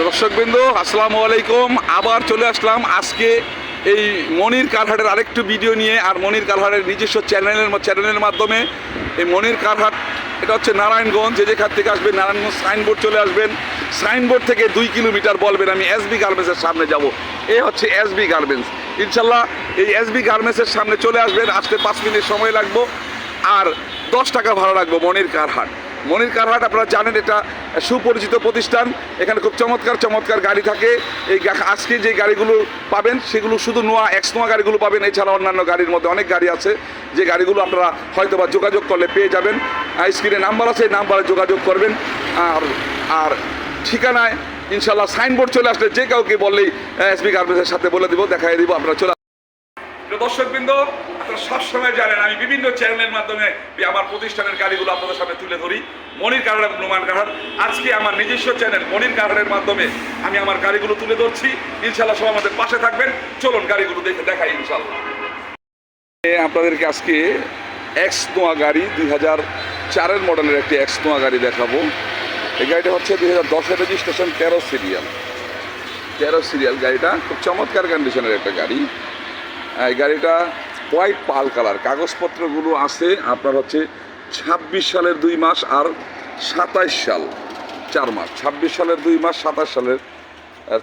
দর্শকবৃন্দ, আসসালামু আলাইকুম। আবার চলে আসলাম আজকে এই মনির কারহাটের আরেকটু ভিডিও নিয়ে। আর মনির কারহাটের নিজস্ব চ্যানেলের চ্যানেলের মাধ্যমে এই মনির কারহাট এটা হচ্ছে নারায়ণগঞ্জ, যে যেখান থেকে আসবেন, নারায়ণগঞ্জ সাইনবোর্ড চলে আসবেন। সাইনবোর্ড থেকে দুই কিলোমিটার বলবেন, আমি এসবি গার্মেন্টসের সামনে যাব। এ হচ্ছে এসবি গার্মেন্টস। ইনশাল্লাহ এই এসবি গার্মেন্টসের সামনে চলে আসবেন। আসতে পাঁচ মিনিট সময় লাগবো। আর দশ টাকা ভাড়া রাখব মনির কারহাট মনির কারহাট, আপনারা জানেন এটা সুপরিচিত প্রতিষ্ঠান। এখানে খুব চমৎকার চমৎকার গাড়ি থাকে। এই আজকে যে গাড়িগুলো পাবেন, সেগুলো শুধু নোয়া এক্স নোয়া গাড়িগুলো পাবেন। এছাড়া অন্যান্য গাড়ির মধ্যে অনেক গাড়ি আছে। যে গাড়িগুলো আপনারা হয়তো বা যোগাযোগ করলে পেয়ে যাবেন। স্ক্রিনে নাম্বার আছে, এই নাম্বারে যোগাযোগ করবেন। আর আর ঠিকানায় ইনশাল্লাহ সাইনবোর্ড চলে আসলে যে কাউকে বললেই এসবি গার্মেন্টসের সাথে বলে দিব দেখাই দিব, আপনারা চলে দর্শকবৃন্দ আপনারা সবসময় জানেন, আমি বিভিন্ন চ্যানেলের মাধ্যমে আমার প্রতিষ্ঠানের গাড়িগুলো আপনাদের সামনে তুলে ধরি। মনির কারহাট এবং নোমান কারহাট আজকে আমার নিজস্ব চ্যানেল মনির কারহাটের মাধ্যমে আমি আমার গাড়িগুলো তুলে ধরছি। ইনশাল্লাহ সব আমাদের পাশে থাকবেন। চলুন গাড়িগুলো দেখে দেখাই ইনশাল্লাহ আপনাদেরকে আজকে এক্স নোয়া গাড়ি, দুই হাজার চারের মডেলের একটি এক্স নোয়া গাড়ি দেখাবো। এই গাড়িটা হচ্ছে দুই হাজার দশের রেজিস্ট্রেশন তেরো সিরিয়াল তেরো সিরিয়াল গাড়িটা, খুব চমৎকার কন্ডিশনের একটা গাড়ি। এই গাড়িটা হোয়াইট পাল কালার। কাগজপত্রগুলো আছে, আপনার হচ্ছে ছাব্বিশ সালের দুই মাস আর সাতাইশ সাল চার মাস। ছাব্বিশ সালের দুই মাস সাতাশ সালের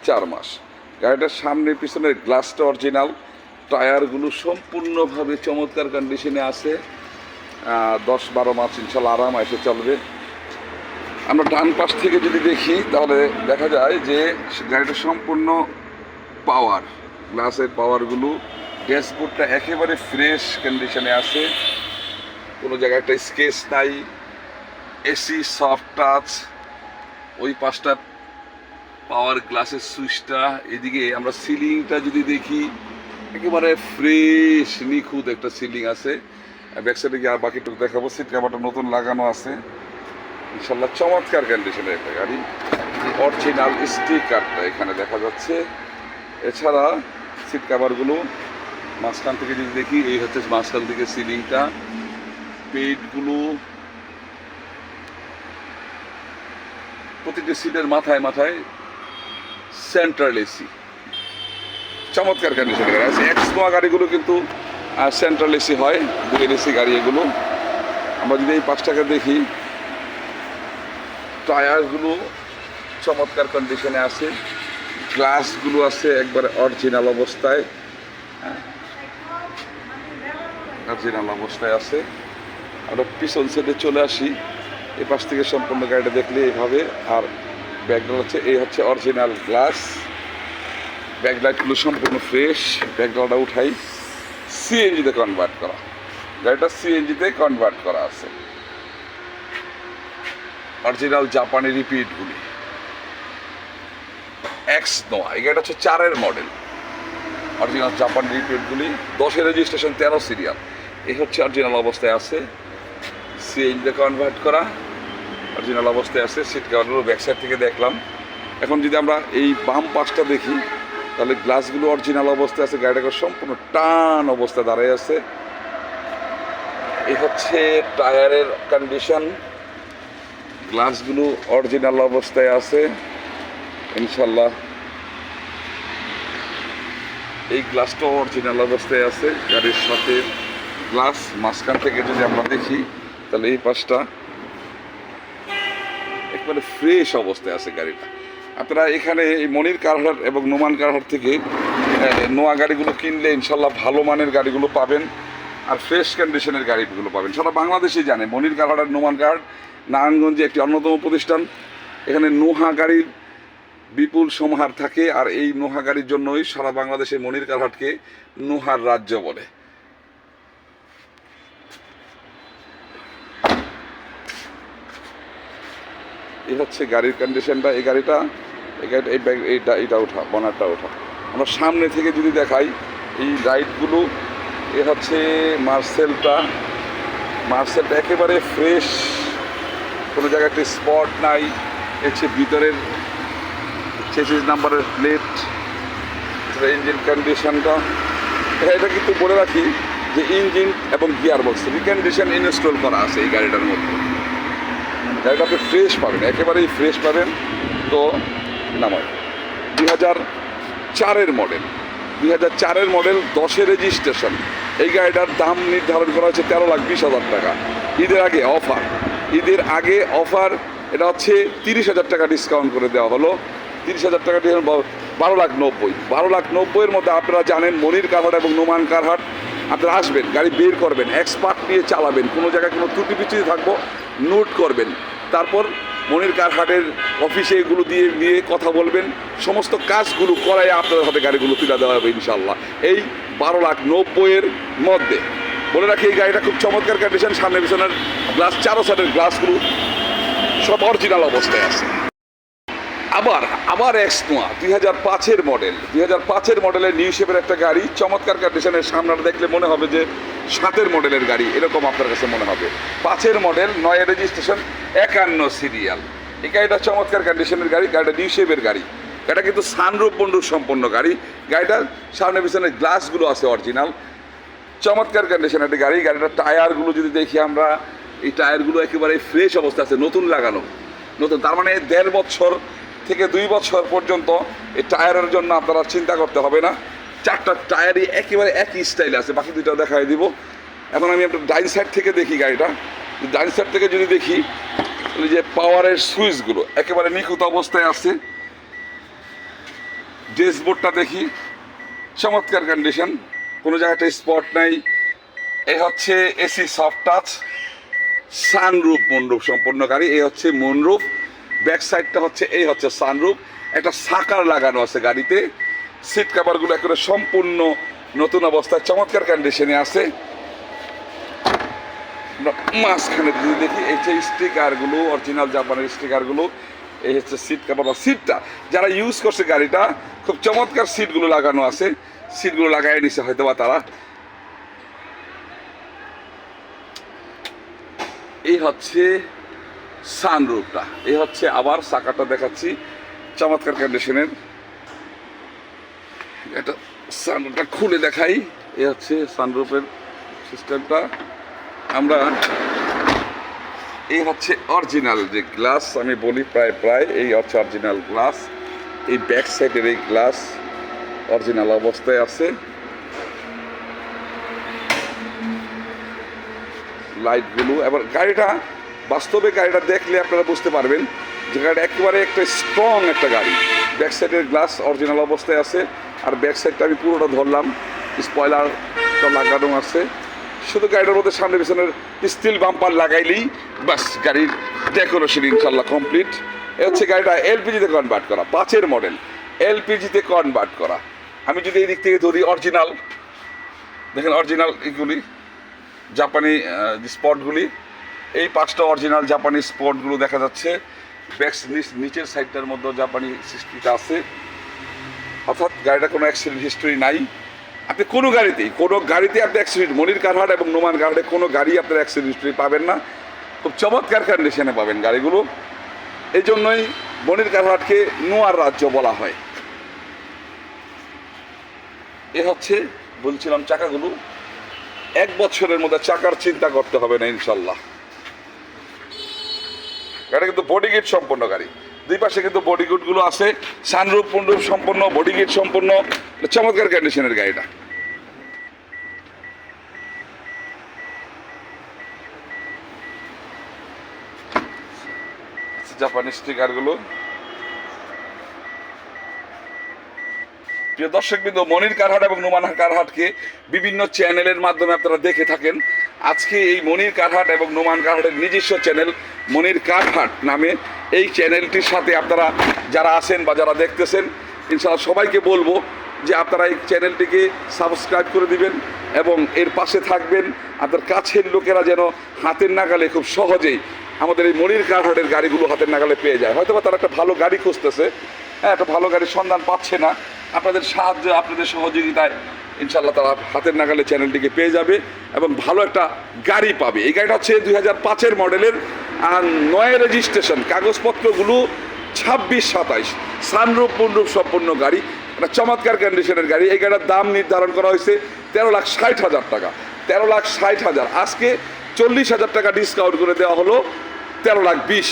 চার মাস। গাড়িটার সামনে পিছনের গ্লাসটা অরিজিনাল। টায়ারগুলো সম্পূর্ণভাবে চমৎকার কন্ডিশনে আছে। দশ বারো মাস ইনশাল্লাহ আরাম এসে চলবে। আমরা ডান পাশ থেকে যদি দেখি, তাহলে দেখা যায় যে গাড়িটা সম্পূর্ণ পাওয়ার গ্লাসের পাওয়ারগুলো ড্যাশবোর্ডটা একেবারে ফ্রেশ কন্ডিশনে আছে। কোনো জায়গায় একটা স্কেচ নাই। এসি সফট টাচ ওই পাশটা পাওয়ার গ্লাসের সুইচটা এদিকে আমরা সিলিংটা যদি দেখি, একেবারে ফ্রেশ নিখুঁত একটা সিলিং আছে। ব্যাক সাইডে গিয়ে আর বাকিটুকু দেখাবো। সিট কাভারটা নতুন লাগানো আছে। ইনশাল্লাহ চমৎকার কন্ডিশনের একটা গাড়ি। অরিজিনাল স্টিকারটা এখানে দেখা যাচ্ছে। এছাড়া সিট কাভারগুলো মাঝখান থেকে যদি দেখি, এই হচ্ছে মাঝখান থেকে সিলিংটা। পেটগুলো প্রতিটি সিটের মাথায় মাথায় সেন্ট্রাল এসি চমৎকার গাড়ি। এক্স গাড়িগুলো কিন্তু সেন্ট্রাল এসি হয় দুয়ের এসি গাড়ি এগুলো। আমরা যদি এই পাঁচ টাকা দেখি, টায়ারগুলো চমৎকার কন্ডিশনে আছে। গ্লাসগুলো আছে একবারে অরিজিনাল অবস্থায়। অরিজিনাল অবস্থায় আছে। আমরা পিছন সাইডে চলে আসি। এই পাশ থেকে সম্পূর্ণ গাড়িটা দেখলে এইভাবে। আর ব্যাকগ্রাউন্ড হচ্ছে, এই হচ্ছে অরিজিনাল গ্লাস ব্যাকলাইটগুলো সম্পূর্ণ ফ্রেশ ব্যাকগ্রাউন্ডটা উঠাই সিএনজিতে কনভার্ট করা। গাড়িটা সিএনজিতে কনভার্ট করা আছে। অরিজিনাল জাপানি রিপিটগুলি এক্স নোয়া এই গাড়িটা হচ্ছে চারের মডেল অরিজিনাল জাপানি রিপিটগুলি দশের রেজিস্ট্রেশন তেরো সিরিয়াল এই হচ্ছে অরিজিনাল অবস্থায় আছে। সিএনজিতে কনভার্ট করা অরিজিনাল অবস্থায় আছে সিট কাভারগুলো ব্যাক সাইড থেকে দেখলাম। এখন যদি আমরা এই বাম পাশটা দেখি, তাহলে গ্লাসগুলো অরিজিনাল অবস্থায় আছে গাড়িটাকে সম্পূর্ণ টান অবস্থায় দাঁড়ায় আছে। এই হচ্ছে টায়ারের কন্ডিশন গ্লাসগুলো অরিজিনাল অবস্থায় আছে ইনশাল্লাহ এই গ্লাসটাও অরিজিনাল অবস্থায় আছে, গাড়ির সাথে গ্লাস মাঝখান থেকে যদি আমরা দেখি, তাহলে এই পাশটা একবারে ফ্রেশ অবস্থায় আছে গাড়িটা। আপনারা এখানে এই মনির কারহাট এবং নোমান কারহাট থেকে নোয়া গাড়িগুলো কিনলে ইনশাল্লাহ ভালো মানের গাড়িগুলো পাবেন আর ফ্রেশ কন্ডিশনের গাড়িগুলো পাবেন। সারা বাংলাদেশই জানে, মনির কারহাট আর নোমান কারহাট নারায়ণগঞ্জে একটি অন্যতম প্রতিষ্ঠান। এখানে নোহা গাড়ির বিপুল সমাহার থাকে, আর এই নোহা গাড়ির জন্যই সারা বাংলাদেশে মনির কারহাটকে নোহার রাজ্য বলে। এই হচ্ছে গাড়ির কন্ডিশনটা এই গাড়িটা এই গাড়িটা, এই ব্যাগ এইটা এটা ওঠা বনারটা ওঠা। আমরা সামনে থেকে যদি দেখাই, এই লাইটগুলো এ হচ্ছে মার্সেলটা। মার্সেলটা একেবারে ফ্রেশ কোনো জায়গায় একটা স্পট নাই। হচ্ছে ভিতরের চেসিস নাম্বারের প্লেট ইঞ্জিন কন্ডিশনটা এটা কিন্তু বলে রাখি যে ইঞ্জিন এবং গিয়ার বক্স রিকন্ডিশন ইনস্টল করা আছে এই গাড়িটার মধ্যে। গাড়িটা আপনি ফ্রেশ পাবেন, একেবারেই ফ্রেশ পাবেন। তো নামায় দুই হাজার চারের মডেল দুই হাজার চারের মডেল দশের রেজিস্ট্রেশন এই গাড়িটার দাম নির্ধারণ করা হয়েছে তেরো লাখ বিশ হাজার টাকা। ঈদের আগে অফার ঈদের আগে অফার এটা হচ্ছে তিরিশ হাজার টাকা ডিসকাউন্ট করে দেওয়া হলো। তিরিশ হাজার টাকা বারো লাখ নব্বই। বারো লাখ নব্বইয়ের মধ্যে আপনারা জানেন মনির কারহাট এবং নোমান কারহাট। আপনারা আসবেন, গাড়ি বের করবেন এক্সপার্ট নিয়ে চালাবেন। কোনো জায়গায় কোনো ত্রুটি পিছিয়ে থাকব নোট করবেন। তারপর মনির কারহাটের অফিসে এগুলো দিয়ে দিয়ে কথা বলবেন। সমস্ত কাজগুলো করাই আপনাদের হাতে গাড়িগুলো তুলে দেওয়া হবে ইনশাল্লাহ এই বারো লাখ নব্বইয়ের মধ্যে। বলে রাখি, এই গাড়িটা খুব চমৎকার কন্ডিশন সামনে পিছনের গ্লাস চারো সাইডের গ্লাসগুলো সব অরিজিনাল অবস্থায় আছে। আবার আবার এক্স নোয়া দুই হাজার পাঁচের মডেল দুই হাজার পাঁচের মডেলের নিউ শেপের একটা গাড়ি, চমৎকার কন্ডিশনের সামনাটা দেখলে মনে হবে যে সাতের মডেলের গাড়ি, এরকম আপনার কাছে মনে হবে। পাঁচের মডেল নয় রেজিস্ট্রেশন একান্ন সিরিয়াল এই গাড়িটা চমৎকার কন্ডিশনের গাড়ি, গাড়িটা নিউ শেপের গাড়ি। এটা কিন্তু সানরূপ বন্ধুর সম্পন্ন গাড়ি। গাড়িটার সামনে পিছনে গ্লাসগুলো আছে অরিজিনাল চমৎকার কন্ডিশন একটা গাড়ি। গাড়িটার টায়ারগুলো যদি দেখি আমরা, এই টায়ারগুলো একেবারে ফ্রেশ অবস্থা আছে, নতুন লাগানো। নতুন, তার মানে দেড় বছর থেকে দুই বছর পর্যন্ত এই টায়ারের জন্য আপনারা চিন্তা করতে হবে না। চারটা টায়ারই একেবারে একই স্টাইল আছে, বাকি দুইটা দেখাই দিব। এখন আমি একটা ডাইন সাইড থেকে দেখি গাড়িটা। ডাইন সাইড থেকে যদি দেখি যে পাওয়ারের সুইচগুলো একেবারে নিখুঁত অবস্থায় আছে। ড্যাশবোর্ডটা দেখি, চমৎকার কন্ডিশন কোনো জায়গাটা স্পট নাই। এ হচ্ছে এসি সফট টাচ সানরূপ মনরূপ সম্পন্ন গাড়ি। এই হচ্ছে মনরূপ ব্যাক সাইডটা হচ্ছে, এই হচ্ছে সানরূপ একটা সাকার লাগানো আছে গাড়িতে। সিট কাভারগুলো একেবারে সম্পূর্ণ নতুন অবস্থায়, চমৎকার কন্ডিশনে আছে। মাঝখানে যদি দেখি, এই যে স্টিকারগুলো অরিজিনাল জাপানের স্টিকারগুলো, এই হচ্ছে সিট কাভার বা সিটটা। যারা ইউজ করছে গাড়িটা, খুব চমৎকার সিটগুলো লাগানো আছে। সিটগুলো লাগাই নিছে হয়তো বা তারা। এই হচ্ছে সানরুফটা। এই হচ্ছে আবার চাকাটা দেখাচ্ছি। চমৎকার কন্ডিশনের এটা সানরুফটা খুলে দেখাই। এই হচ্ছে সানরুফের সিস্টেমটা আমরা এই হচ্ছে অরিজিনাল যে গ্লাস আমি বলি প্রায় প্রায়, এই হচ্ছে অরিজিনাল গ্লাস এই ব্যাক সাইডের এই গ্লাস অরিজিনাল অবস্থায় আছে। লাইটগুলো এবার গাড়িটা বাস্তবে গাড়িটা দেখলে আপনারা বুঝতে পারবেন যে গাড়িটা একেবারে একটা স্ট্রং একটা গাড়ি। ব্যাক সাইডের গ্লাস অরিজিনাল অবস্থায় আছে, আর ব্যাক সাইডটা আমি পুরোটা ধরলাম। স্পয়লারটা লাগানো আছে। শুধু গাড়িটার মধ্যে সামনে পিছনের স্টিল বাম্পার লাগাইলেই বাস গাড়ির ডেকোরেশন ইনশাল্লাহ কমপ্লিট এ হচ্ছে গাড়িটা এলপিজিতে কনভার্ট করা, পাঁচের মডেল এলপিজিতে কনভার্ট করা। আমি যদি এই দিক থেকে ধরি অরিজিনাল দেখেন অরিজিনাল এগুলি জাপানি স্পটগুলি এই পাঁচটা অরিজিনাল জাপানি স্পটগুলো দেখা যাচ্ছে। ব্যাক নিচের সাইডটার মধ্যে জাপানি সৃষ্টিটা আছে। অর্থাৎ গাড়িটা কোনো অ্যাক্সিডেন্ট হিস্টরি নাই। আপনি কোনো গাড়িতেই, কোনো গাড়িতে আপনি অ্যাক্সিডেন্ট মনির কারহাট এবং নোমান কারহাটে কোনো গাড়ি আপনার অ্যাক্সিডেন্ট হিস্টরি পাবেন না। খুব চমৎকার কন্ডিশনে পাবেন গাড়িগুলো। এই জন্যই মনির কারহাটকে নোয়ার রাজ্য বলা হয়। এ হচ্ছে, বলছিলাম চাকাগুলো। এক বছরের মধ্যে চাকার চিন্তা করতে হবে না, ইনশাল্লাহ। গাড়ি কিন্তু বডি গেট সম্পন্ন গাড়ি। দুই পাশে কিন্তু বডি গুলো আছে সানরূপ পুনরূপ সম্পন্ন বডি গেট সম্পন্ন চমৎকার কন্ডিশনের গাড়িটা। জাপানি স্টিকারগুলো প্রিয় দর্শক বিন্দু মনির কারহাট এবং নুমান কারহাটকে বিভিন্ন চ্যানেলের মাধ্যমে আপনারা দেখে থাকেন। আজকে এই মনির কারহাট এবং নুমান কারহাটের নিজস্ব চ্যানেল মনির কারহাট নামে। এই চ্যানেলটির সাথে আপনারা যারা আছেন বা যারা দেখতেছেন, ইনশাআল্লাহ সবাইকে বলব যে আপনারা এই চ্যানেলটিকে সাবস্ক্রাইব করে দিবেন এবং এর পাশে থাকবেন। আপনার কাছের লোকেরা যেন হাতের নাগালে খুব সহজেই আমাদের এই মনির কারহাটের গাড়িগুলো হাতের নাগালে পেয়ে যায়। হয়তো তারা একটা ভালো গাড়ি খুঁজতেছে হ্যাঁ একটা ভালো গাড়ির সন্ধান পাচ্ছে না। আপনাদের সাহায্য, আপনাদের সহযোগিতায় ইনশাল্লাহ তারা হাতের নাগালে চ্যানেলটিকে পেয়ে যাবে এবং ভালো একটা গাড়ি পাবে। এই গাড়িটা হচ্ছে দুই হাজার পাঁচের মডেলের আর নয় রেজিস্ট্রেশন কাগজপত্রগুলো ছাব্বিশ সাতাইশ। সানরূপ, পুনরূপ সম্পন্ন গাড়ি। একটা চমৎকার কন্ডিশনের গাড়ি। এই গাড়ির দাম নির্ধারণ করা হয়েছে তেরো লাখ ষাট হাজার টাকা। তেরো লাখ ষাট হাজার। আজকে চল্লিশ হাজার টাকা ডিসকাউন্ট করে দেওয়া হলো তেরো লাখ বিশ।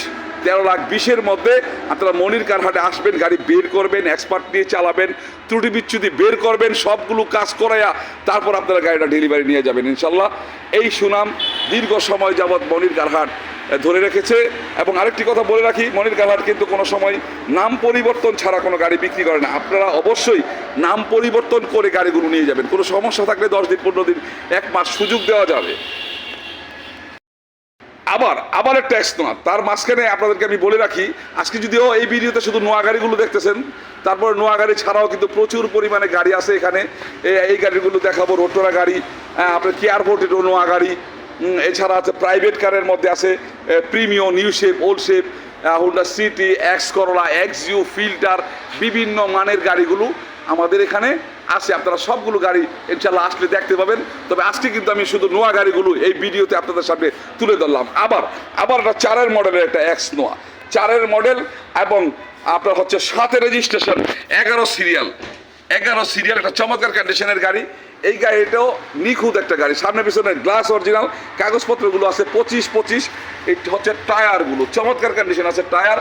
তেরো লাখ বিশের মধ্যে আপনারা মনির কারহাটে আসবেন, গাড়ি বের করবেন এক্সপার্ট নিয়ে চালাবেন, ত্রুটি বিচ্যুতি বের করবেন, সবগুলো কাজ করাইয়া তারপর আপনারা গাড়িটা ডেলিভারি নিয়ে যাবেন ইনশাল্লাহ। এই সুনাম দীর্ঘ সময় যাবৎ মনির কারহাট ধরে রেখেছে। এবং আরেকটি কথা বলে রাখি, মনির কারহাট কিন্তু কোনো সময় নাম পরিবর্তন ছাড়া কোনো গাড়ি বিক্রি করে না। আপনারা অবশ্যই নাম পরিবর্তন করে গাড়িগুলো নিয়ে যাবেন। কোনো সমস্যা থাকলে দশ দিন, পনেরো দিন, এক মাস সুযোগ দেওয়া যাবে। আবার আবার একটা এক্সনোয়া তার মাঝখানে আপনাদেরকে আমি বলে রাখি, আজকে যদিও এই ভিডিওতে শুধু নোয়া গাড়িগুলো দেখতেছেন, তারপর নোয়া গাড়ি ছাড়াও কিন্তু প্রচুর পরিমাণে গাড়ি আছে এখানে। এই- গাড়িগুলো দেখাবো, রোটোরা গাড়ি আপনার কেয়ার ভোটের নোয়া গাড়ি এছাড়া আছে প্রাইভেট কারের মধ্যে আছে premium new shape old shape Honda City X Corolla Axio Fielder বিভিন্ন মানের গাড়িগুলো। আমাদের এখানে আসে আপনারা সবগুলো গাড়ি ইনশাল্লাহ আসলে দেখতে পাবেন। তবে আজকে কিন্তু আমি শুধু নোয়া গাড়িগুলো এই ভিডিওতে আপনাদের সামনে তুলে ধরলাম। আবার আবার একটা চারের মডেলের একটা এক্স নোয়া। চারের মডেল এবং আপনার হচ্ছে সাতের রেজিস্ট্রেশন, এগারো সিরিয়াল। এগারো সিরিয়াল, একটা চমৎকার কন্ডিশনের গাড়ি। এই গাড়িটাও নিখুঁত একটা গাড়ি। সামনে পিছনে গ্লাস অরিজিনাল কাগজপত্রগুলো আছে পঁচিশ পঁচিশ। হচ্ছে টায়ারগুলো। চমৎকার কন্ডিশন আছে টায়ার।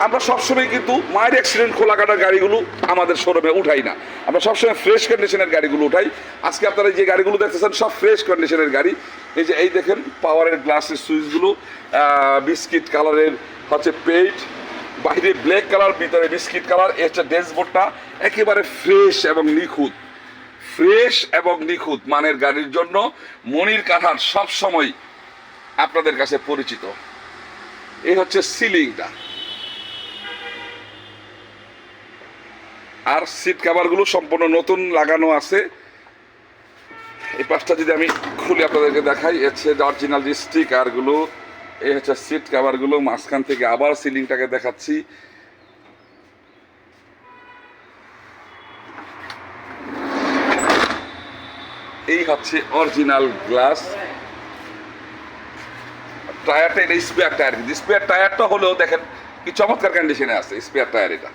আমরা সবসময় কিন্তু মায়ের অ্যাক্সিডেন্ট খোলা কাটার গাড়িগুলো আমাদের শোরুমে উঠাই না। আমরা সবসময় ফ্রেশ কন্ডিশনের গাড়িগুলো উঠাই। আজকে আপনারা যে গাড়িগুলো দেখতেছেন, সব ফ্রেশ কন্ডিশনের গাড়ি। এই যে, এই দেখেন পাওয়ারের গ্লাসের সুইচগুলো বিস্কিট কালারের হচ্ছে পেইট বাইরে ব্ল্যাক কালার ভিতরে বিস্কিট কালার হচ্ছে ড্যাশবোর্ডটা একেবারে ফ্রেশ এবং নিখুঁত। ফ্রেশ এবং নিখুঁত মানের গাড়ির জন্য মনির কাঠার সব সময় আপনাদের কাছে পরিচিত। এই হচ্ছে সিলিংটা। আর সিট কাভারগুলো সম্পূর্ণ নতুন লাগানো আছে। এই পাশটা যদি আমি খুলে আপনাদেরকে দেখাই হচ্ছে অরিজিনাল যে স্টিকারগুলো এই হচ্ছে সিট কাভারগুলো মাঝখান থেকে আবার সিলিংটাকে দেখাচ্ছি। এই হচ্ছে অরিজিনাল গ্লাস টায়ারটা এটা স্পেয়ার টায়ার স্পেয়ার টায়ারটা হলেও দেখেন কি চমৎকার কন্ডিশনে আছে স্পেয়ার টায়ার এটা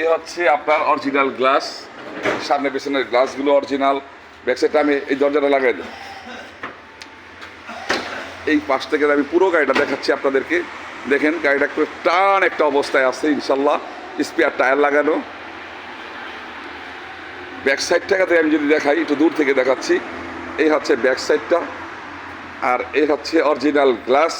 এই হচ্ছে আপনার অরিজিনাল গ্লাস সামনে পেছনের গ্লাসগুলো অরিজিনাল ব্যাকসাইডটা আমি এই দরজাটা লাগাই দিই এই পাশ থেকে আমি পুরো গাড়িটা দেখাচ্ছি আপনাদেরকে। দেখেন, গাড়িটা একটু টান একটা অবস্থায় আছে, ইনশাল্লাহ। স্পেয়ার টায়ার লাগানো। ব্যাক সাইডটাকে আমি যদি দেখাই, একটু দূর থেকে দেখাচ্ছি। এই হচ্ছে ব্যাক সাইডটা আর এই হচ্ছে অরিজিনাল গ্লাস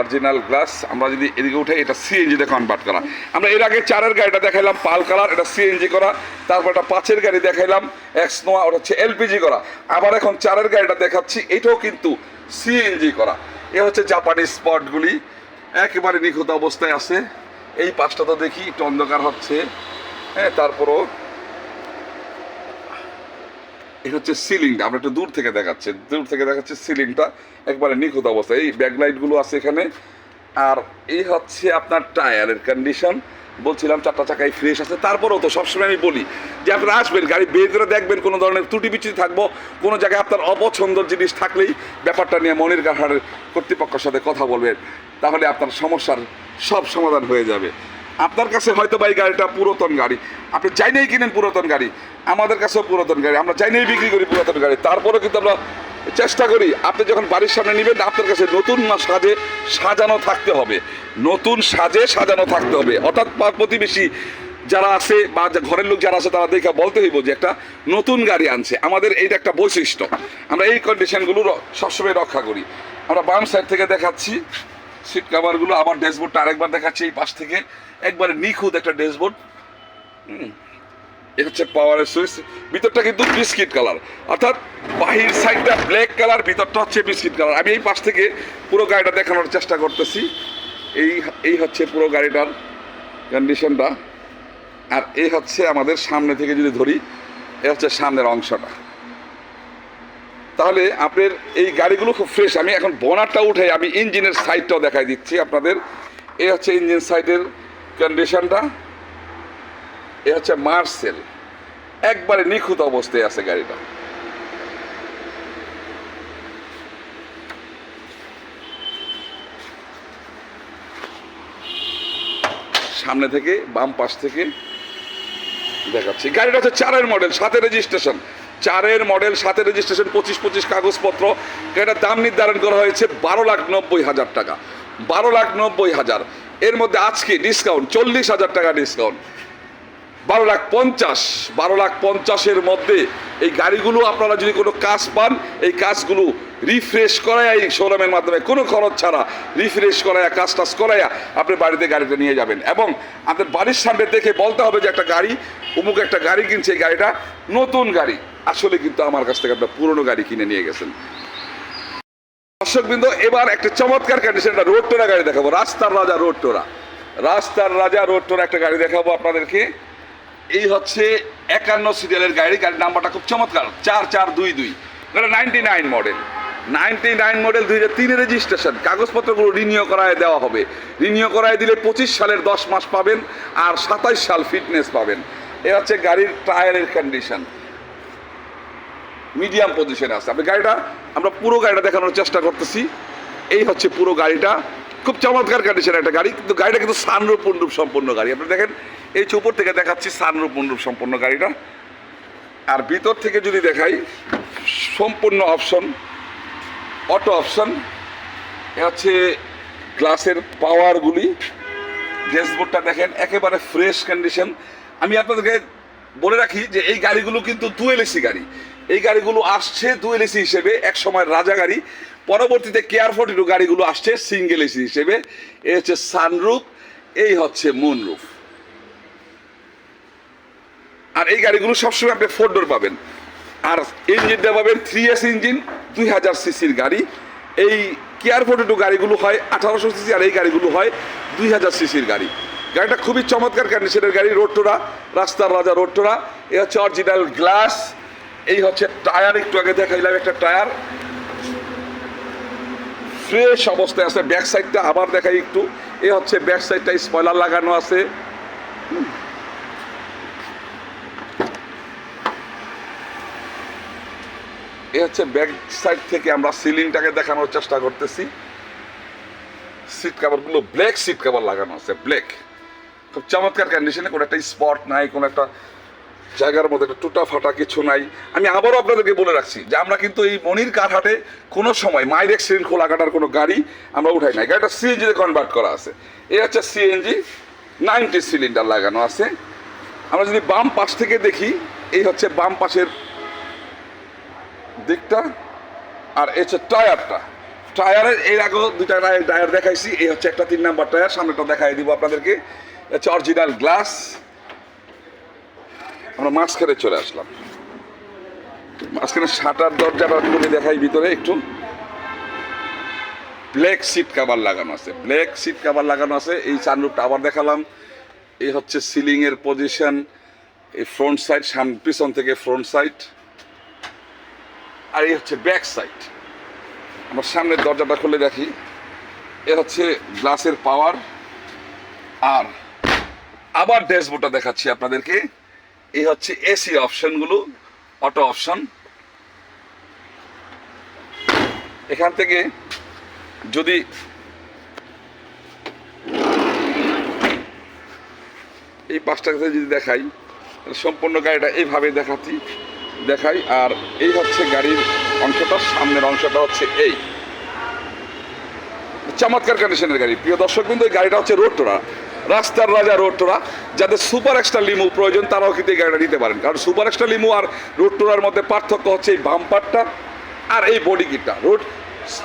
অরিজিনাল গ্লাস, আমরা যদি এদিকে উঠে এটা সিএনজিতে কনভার্ট করা। আমরা এর আগে চারের গাড়িটা দেখাইলাম, পাল কালার, এটা সিএনজি করা। তারপর একটা পাঁচের গাড়ি দেখাইলাম এক্স নোয়া ওটা হচ্ছে এলপিজি করা। আবার এখন চারের গাড়িটা দেখাচ্ছি, এটাও কিন্তু সিএনজি করা। এ হচ্ছে জাপানি স্পটগুলি একেবারে নিখুঁত অবস্থায় আছে। এই পাঁচটা তো দেখি, একটু অন্ধকার হচ্ছে। হ্যাঁ তারপরও এটা হচ্ছে সিলিংটা আমরা একটু দূর থেকে দেখাচ্ছি। দূর থেকে দেখাচ্ছি সিলিংটা একবারে নিখুঁত অবস্থা। এই ব্যাকলাইটগুলো আছে এখানে। আর এই হচ্ছে আপনার টায়ারের কন্ডিশন বলছিলাম চারটা চাকায় ফ্রেশ আছে। তারপরেও তো সবসময় আমি বলি যে আপনারা আসবেন, গাড়ি বের করে দেখবেন, কোনো ধরনের ত্রুটি বিচ্যুতি থাকব, কোনো জায়গায় আপনার অপছন্দর জিনিস থাকলেই ব্যাপারটা নিয়ে মনির কারহারের কর্তৃপক্ষের সাথে কথা বলবেন। তাহলে আপনার সমস্যার সব সমাধান হয়ে যাবে। আপনার কাছে হয়তো বা এই গাড়িটা পুরাতন গাড়ি। আপনি চাইনেই কিনেন পুরাতন গাড়ি। আমাদের কাছেও পুরাতন গাড়ি। আমরা চাইলেই বিক্রি করি পুরাতন গাড়ি। তারপরেও কিন্তু আমরা চেষ্টা করি, আপনি যখন বাড়ির সামনে নেবেন, আপনার কাছে নতুন না সাজে সাজানো থাকতে হবে। নতুন সাজে সাজানো থাকতে হবে। অর্থাৎ প্রতিবেশী যারা আছে বা ঘরের লোক যারা আছে, তারা দেখে বলতে হইব যে একটা নতুন গাড়ি আনছে। আমাদের এইটা একটা বৈশিষ্ট্য। আমরা এই কন্ডিশনগুলো সবসময় রক্ষা করি। আমরা বাম সাইড থেকে দেখাচ্ছি। সিট কাভারগুলো আবার ড্যাশবোর্ডটা আরেকবার দেখাচ্ছি এই পাশ থেকে। একবারে নিখুঁত একটা ড্যাশবোর্ড এটা হচ্ছে পাওয়ারের সুইচ ভিতরটা কিন্তু বিস্কিট কালার অর্থাৎ বাহির সাইডটা ব্ল্যাক কালার ভিতরটা হচ্ছে বিস্কিট কালার আমি এই পাশ থেকে পুরো গাড়িটা দেখানোর চেষ্টা করতেছি। এই এই হচ্ছে পুরো গাড়িটার কন্ডিশনটা আর এই হচ্ছে আমাদের সামনে থেকে যদি ধরি, এ হচ্ছে সামনের অংশটা। তাহলে আপনার এই গাড়িগুলো খুব ফ্রেশ আমি এখন বনারটা উঠে আমি ইঞ্জিনের সাইডটাও দেখাই দিচ্ছি আপনাদের। এই হচ্ছে ইঞ্জিন সাইডের কন্ডিশনটা এ হচ্ছে মার্সেল একবারে নিখুঁত অবস্থায় আছে গাড়িটা। সামনে থেকে বাম পাশ থেকে দেখাচ্ছি। গাড়িটা হচ্ছে চারের মডেল সাথে রেজিস্ট্রেশন চারের মডেল সাথে রেজিস্ট্রেশন পঁচিশ পঁচিশ কাগজপত্র। এটা দাম নির্ধারণ করা হয়েছে বারো লাখ নব্বই হাজার টাকা। বারো লাখ নব্বই হাজার। এর মধ্যে আজকে ডিসকাউন্ট চল্লিশ হাজার টাকা ডিসকাউন্ট বারো লাখ পঞ্চাশ, বারো লাখ পঞ্চাশের মধ্যে এই গাড়িগুলো আপনারা যদি কোনো কাজ পান, এই কাজগুলো রিফ্রেশ করায় এই শোরুমের মাধ্যমে কোনো খরচ ছাড়া রিফ্রেশ করায় কাজ টাজ করাইয়া আপনি বাড়িতে গাড়িটা নিয়ে যাবেন। এবং আপনার বাড়ির সামনে দেখে বলতে হবে যে একটা গাড়ি, অমুক একটা গাড়ি কিনছে, এই গাড়িটা নতুন গাড়ি। আসলে কিন্তু আমার কাছ থেকে আপনার পুরনো গাড়ি কিনে নিয়ে গেছেন। দর্শকবৃন্দ, এবার একটা চমৎকার কন্ডিশন একটা রোড টোরা গাড়ি দেখাবো। রাস্তার রাজা রোড টোরা। রাস্তার রাজা রোড টোরা একটা গাড়ি দেখাবো আপনাদেরকে। এই হচ্ছে একান্ন সিরিয়ালের গাড়ি, গাড়ির নাম্বারটা খুব চমৎকার, চার চার দুই দুই। Ninety nine model. Ninety nine model দুই হাজার তিনের রেজিস্ট্রেশন। কাগজপত্রগুলো রিনিউ করায় দেওয়া হবে। রিনিউ করায় দিলে পঁচিশ সালের দশ মাস পাবেন আর সাতাইশ সাল ফিটনেস পাবেন। এ হচ্ছে গাড়ির টায়ারের কন্ডিশন মিডিয়াম পজিশনে আছে। আপনি গাড়িটা, আমরা পুরো গাড়িটা দেখানোর চেষ্টা করতেছি। এই হচ্ছে পুরো গাড়িটা। খুব চমৎকার কন্ডিশনের একটা গাড়ি, কিন্তু গাড়িটা কিন্তু সানরূপ পুনরূপ সম্পন্ন গাড়ি। আপনি দেখেন, এই উপর থেকে দেখাচ্ছি সানরূপ পুনরূপ সম্পন্ন গাড়িটা। আর ভিতর থেকে যদি দেখাই, সম্পূর্ণ অপশন অটো অপশন হচ্ছে গ্লাসের পাওয়ারগুলি ড্যাশবোর্ডটা দেখেন, একেবারে ফ্রেশ কন্ডিশন আমি আপনাদেরকে বলে রাখি যে এই গাড়িগুলো কিন্তু টুয়েল এসি গাড়ি। এই গাড়িগুলো আসছে টুয়েল এসি হিসেবে, এক সময় রাজা গাড়ি। পরবর্তীতে কেয়ার ফোর্টি টু গাড়িগুলো আসছে সিঙ্গেল এসি হিসেবে। এ হচ্ছে সানরুফ এই হচ্ছে মুনরুফ আর এই গাড়িগুলো সবসময় আপনি ফোর ডোর পাবেন। আর ইঞ্জিনটা পাবেন থ্রি এস ইঞ্জিন দুই হাজার সিসির গাড়ি। এই কেয়ার ফোর্টি টু গাড়িগুলো হয় আঠারোশো সিসি আর এই গাড়িগুলো হয় দুই হাজার সিসির গাড়ি। গাড়িটা খুবই চমৎকার কন্ডিশনের গাড়ি রোডটোরা রাস্তার রাজা রোডটোরা এ হচ্ছে অরিজিনাল গ্লাস এই হচ্ছে টায়ার একটু আগে দেখাইলাম একটা টায়ার ফ্রেশ অবস্থায় আছে। ব্যাক সাইডটা আবার দেখাই একটু। এ হচ্ছে ব্যাক সাইডটা স্পয়লার লাগানো আছে। এ হচ্ছে ব্যাক সাইড থেকে আমরা সিলিংটাকে দেখানোর চেষ্টা করতেছি। সিট কাভারগুলো ব্ল্যাক সিট কাভার লাগানো আছে ব্ল্যাক খুব চমৎকার কন্ডিশনে কোনো একটা স্পট নাই, কোনো একটা জায়গার মধ্যে একটা টুটা ফাটা কিছু নাই। আমি আবারও আপনাদেরকে বলে রাখছি যে আমরা কিন্তু এই মনির কারহাটে কোনো সময় মাইর অ্যাক্সিডেন্ট খোলা কাটার কোনো গাড়ি আমরা উঠাই নাই। গাড়িটা সিএনজিতে কনভার্ট করা আছে। এই হচ্ছে সিএনজি নাইনটি সিলিন্ডার লাগানো আছে। আমরা যদি বাম পাশ থেকে দেখি, এই হচ্ছে বাম পাশের দিকটা আর এই হচ্ছে টায়ারটা। টায়ারের এর আগেও দুইটা টায়ার দেখাইছি। এই হচ্ছে একটা তিন নাম্বার টায়ার সামনেটা দেখাই দিব আপনাদেরকে। হচ্ছে অরিজিনাল গ্লাস আমরা মাঝখানে চলে আসলাম। মাঝখানে শাটার দরজাটা খুলে দেখাই, ভিতরে একটু। ব্ল্যাক সিট কাভার লাগানো আছে। ব্ল্যাক সিট কাভার লাগানো আছে। এই সানরুফটা আবার দেখালাম। এই হচ্ছে সিলিং এর পজিশন এই ফ্রন্ট সাইড সাম পিছন থেকে ফ্রন্ট সাইড আর এই হচ্ছে ব্যাক সাইড আমরা সামনের দরজাটা খুলে দেখি। এ হচ্ছে গ্লাসের পাওয়ার আর আবার ড্যাশবোর্ডটা দেখাচ্ছি আপনাদেরকে। এই হচ্ছে এসি অপশনগুলো, অটো অপশন। এখান থেকে যদি এই পাঁচটা কথা যদি দেখাই সম্পূর্ণ গাড়িটা এইভাবে দেখাচ্ছি, দেখাই। আর এই হচ্ছে গাড়ির অংশটা, সামনের অংশটা হচ্ছে এই। চমৎকার কন্ডিশনের গাড়ি। প্রিয় দর্শক কিন্তু এই গাড়িটা হচ্ছে রোড টোরা রাস্তার রাজা রোড টোরা যাদের সুপার এক্সট্রা লিমু প্রয়োজন, তারাও কিন্তু এই গাড়িটা নিতে পারেন। কারণ সুপার এক্সট্রা লিমু আর রোড টোরার মধ্যে পার্থক্য হচ্ছে এই বাম্পারটা আর এই বডি কিটটা। রোড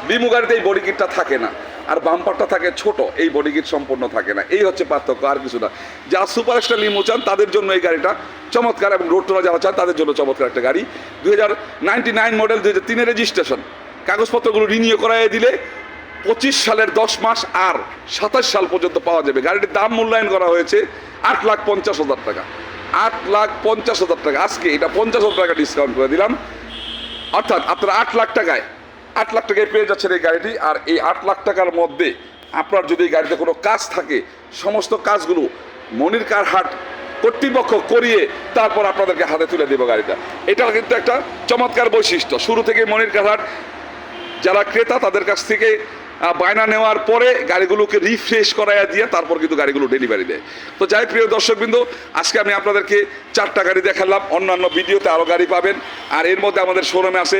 লিমু গাড়িতে এই বডি কিটটা থাকে না। আর বাম্পারটা থাকে ছোট, এই বডি কিট সম্পূর্ণ থাকে না। এই হচ্ছে পার্থক্য, আর কিছু না। যারা সুপার এক্সট্রা লিমু চান, তাদের জন্য এই গাড়িটা চমৎকার এবং রোড টোরা যারা চান, তাদের জন্য চমৎকার একটা গাড়ি। দুই হাজার নাইনটি নাইন মডেল, দুই হাজার তিনের রেজিস্ট্রেশন। কাগজপত্রগুলো রিনিউ করাই দিলে পঁচিশ সালের দশ মাস আর সাতাশ সাল পর্যন্ত পাওয়া যাবে। গাড়িটির দাম মূল্যায়ন করা হয়েছে আট লাখ পঞ্চাশ হাজার টাকা। আট লাখ পঞ্চাশ হাজার টাকা। আজকে এটা পঞ্চাশ হাজার টাকা ডিসকাউন্ট করে দিলাম। অর্থাৎ আপনার আট লাখ টাকায়, আট লাখ টাকায় পেয়ে যাচ্ছেন এই গাড়িটি। আর এই আট লাখ টাকার মধ্যে আপনার যদি এই গাড়িতে কোনো কাজ থাকে, সমস্ত কাজগুলো মনির কার হাট কর্তৃপক্ষ করিয়ে তারপর আপনাদেরকে হাতে তুলে দেবো গাড়িটা। এটা কিন্তু একটা চমৎকার বৈশিষ্ট্য। শুরু থেকে মনির কারহাট যারা ক্রেতা, তাদের কাছ থেকে বায়না নেওয়ার পরে গাড়িগুলোকে রিফ্রেশ করাইয়া দিয়ে তারপর কিন্তু গাড়িগুলো ডেলিভারি দেয়। তো যাই প্রিয় দর্শকবৃন্দ, আজকে আমি আপনাদেরকে চারটা গাড়ি দেখালাম, অন্যান্য ভিডিওতে আরও গাড়ি পাবেন। আর এর মধ্যে আমাদের শোরুমে আছে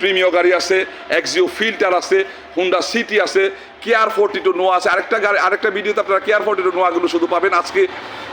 প্রিমিয় গাড়ি আছে এক্সিও ফিল্টার আছে হুন্ডা সিটি আছে কেয়ার ফোর্টি টু নোয়া আছে। আরেকটা গাড়ি, আরেকটা ভিডিওতে আপনারা কেয়ার ফোর্টি টু নোয়াগুলো শুধু পাবেন। আজকে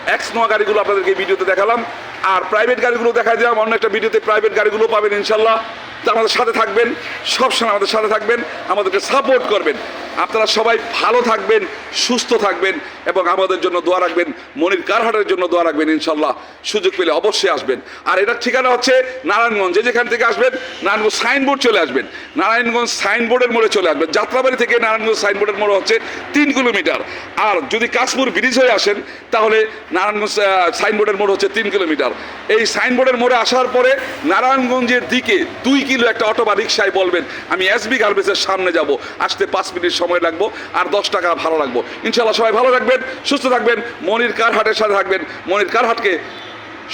এক্স নোয়া গাড়িগুলো আপনাদেরকে ভিডিওতে দেখালাম। আর প্রাইভেট গাড়িগুলো দেখাই দিলাম। অন্য একটা ভিডিওতে প্রাইভেট গাড়িগুলো পাবেন ইনশাল্লাহ। তো আমাদের সাথে থাকবেন। সবসময় আমাদের সাথে থাকবেন। আমাদেরকে সাপোর্ট করবেন। আপনারা সবাই ভালো থাকবেন, সুস্থ থাকবেন এবং আমাদের জন্য দোয়া রাখবেন। মনির কারহাটের জন্য দোয়া রাখবেন ইনশাল্লাহ। সুযোগ পেলে অবশ্যই আসবেন। আর এটার ঠিকানা হচ্ছে নারায়ণগঞ্জ। যে যেখান থেকে আসবেন, নারায়ণগঞ্জ সাইনবোর্ড চলে আসবেন। নারায়ণগঞ্জ সাইনবোর্ডের মোড়ে চলে আসবেন। যাত্রাবাড়ি থেকে নারায়ণগঞ্জ সাইনবোর্ডের মোড়ে হচ্ছে তিন কিলোমিটার। আর যদি কাশপুর ব্রিজ হয়ে আসেন, তাহলে নারায়ণগঞ্জ সাইনবোর্ডের মোড় হচ্ছে তিন কিলোমিটার। এই সাইনবোর্ডের মোড়ে আসার পরে নারায়ণগঞ্জের দিকে দুই কিলো একটা অটো বা রিক্সায় বলবেন, আমি এসবি গার্মেন্টসের সামনে যাব। আসতে পাঁচ মিনিট সময় লাগবো আর দশ টাকা ভালো লাগবো। ইনশাল্লাহ সবাই ভালো থাকবেন, সুস্থ থাকবেন, মনির কারহাটের সাথে থাকবেন। মনির কারহাটকে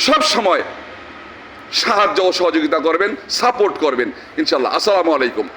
সব সময় সাহায্য ও সহযোগিতা করবেন, সাপোর্ট করবেন। ইনশাল্লাহ আসসালামু আলাইকুম।